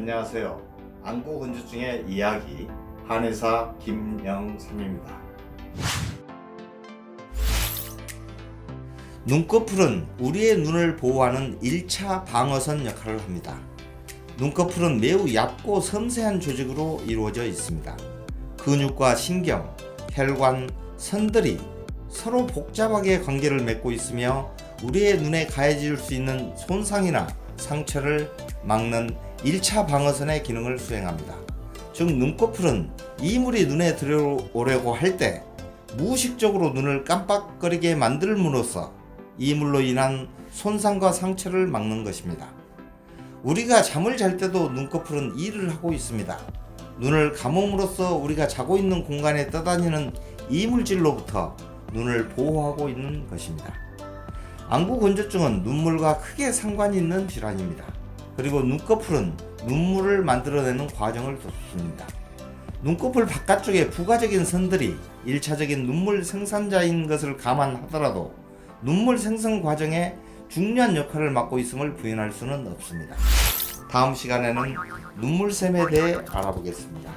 안녕하세요. 안구 건조증의 이야기 한의사 김영삼입니다. 눈꺼풀은 우리의 눈을 보호하는 1차 방어선 역할을 합니다. 눈꺼풀은 매우 얇고 섬세한 조직으로 이루어져 있습니다. 근육과 신경, 혈관, 선들이 서로 복잡하게 관계를 맺고 있으며 우리의 눈에 가해질 수 있는 손상이나 상처를 막는 1차 방어선의 기능을 수행합니다. 즉 눈꺼풀은 이물이 눈에 들어오려고 할 때 무의식적으로 눈을 깜빡거리게 만들므로써 이물로 인한 손상과 상처를 막는 것입니다. 우리가 잠을 잘 때도 눈꺼풀은 일을 하고 있습니다. 눈을 감음으로써 우리가 자고 있는 공간에 떠다니는 이물질로부터 눈을 보호하고 있는 것입니다. 안구 건조증은 눈물과 크게 상관이 있는 질환입니다. 그리고 눈꺼풀은 눈물을 만들어내는 과정을 돕습니다. 눈꺼풀 바깥쪽에 부가적인 선들이 1차적인 눈물 생산자인 것을 감안하더라도 눈물 생성 과정에 중요한 역할을 맡고 있음을 부인할 수는 없습니다. 다음 시간에는 눈물샘에 대해 알아보겠습니다.